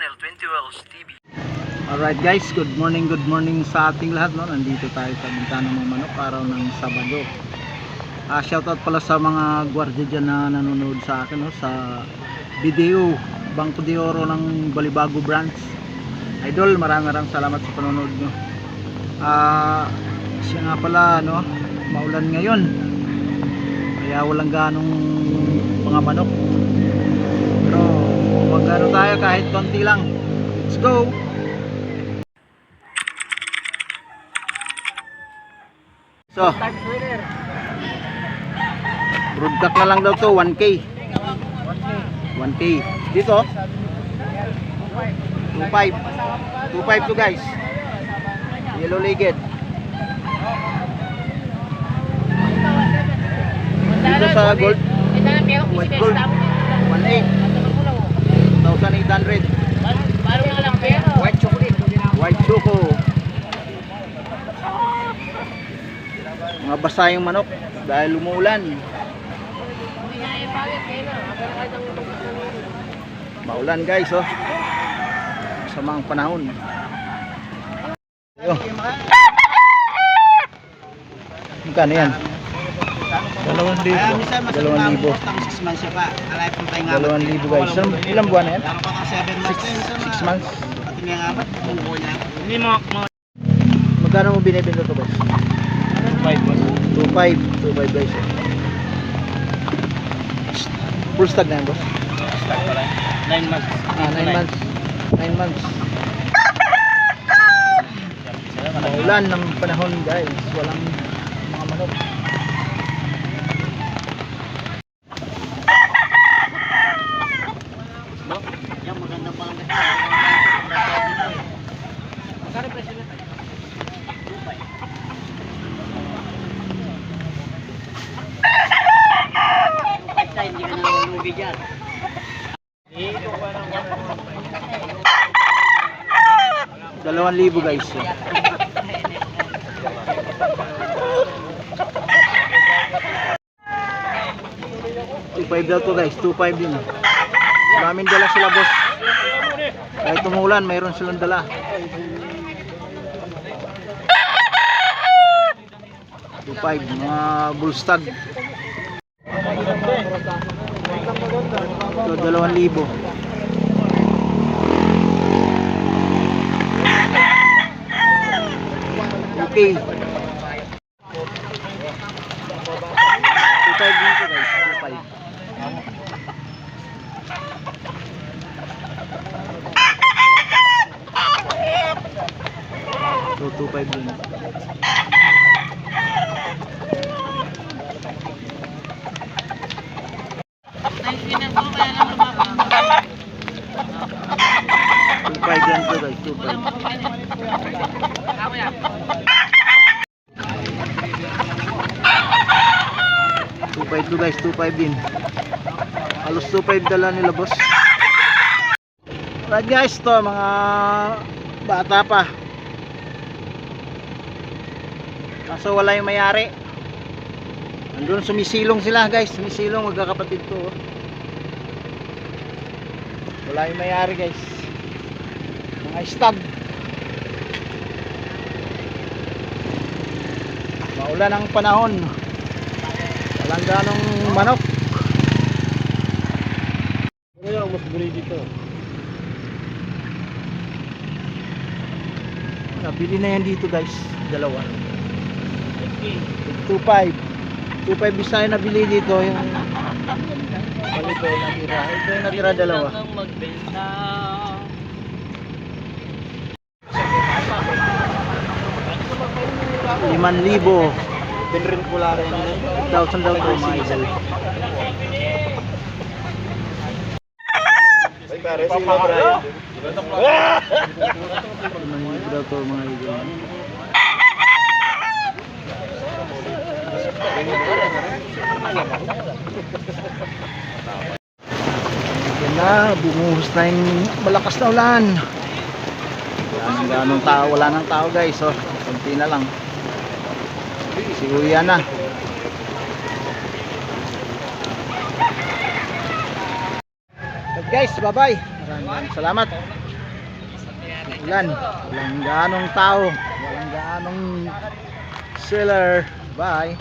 channel 20 Wells TV. Alright guys, good morning, good morning sa ating lahat no. Nandito tayo sa Bintana ng Manok araw ng Sabado. Ah, shoutout pala sa mga gwardiya dyan na nanonood sa akin no, sa video Bangko de Oro ng Balibago branch. Idol, maraming maraming salamat sa panonood nyo. Ah, siya nga pala no, maulan ngayon. Kaya walang ganong mga manok. Magkano tayo kahit konti lang. Let's go! So, broadcast na lang daw to 1k. 1k. Dito 25. 25 to guys. Yellow legged. Dito sa gold, white gold. 1.8. 1,800. White chocolate. White choco. Mga basa yung manok dahil umuulan. Maulan guys oh. Sama ang panahon. Yo. Magkano yan? Dalawang libo. Dalawang libo. Dalawang libo guys. Ilang, ilang buwan na yan? Six, six months. Hindi mo, mo. Magkano mo binibenta to guys? 2.5 2.5 guys eh. Full stag na yan boss? 9 months. Ah, 9 months 9 months Maulan ng panahon guys Walang mga manok Yan, maganda pa ang Magkano presyo nito? Hindi lugi dyan. Dalawang libo guys. Two five daw to guys, 2.5 din. Maraming dala sila boss. Kahit tumulan, mayroon silang dala. Two five, mga bullstag. Ito, dalawang libo. Okay. Five dito guys. So, 2.5 din. Two five yan to guys, five to guys, two five din. Halos two five dala nila boss. Right guys, to mga bata pa. Kaso wala yung mayari. Andun sumisilong sila guys, sumisilong magkakapatid to. oh. Wala yung mayari guys. Mga stag. Maulan ang panahon. Walang ganong manok. Ano yung mas buli dito? Nabili na yan dito guys, dalawa. 2.5. 2.5 isa yung nabili dito yung ko yung natira. Ito yung natira dalawa. magbenta. Liman libo. Pinrin ko lang rin. 8,000 daw to mga idol. Pare, si Brian. Daw to mga idol. Yan na, bumuhos na yung malakas na ulan. Wala nang tao, wala nang tao guys. Oh, kunti na lang. Si Uya na. But guys, bye-bye. Maraming salamat. ulan. Walang gaanong tao. Walang gaanong seller. Bye.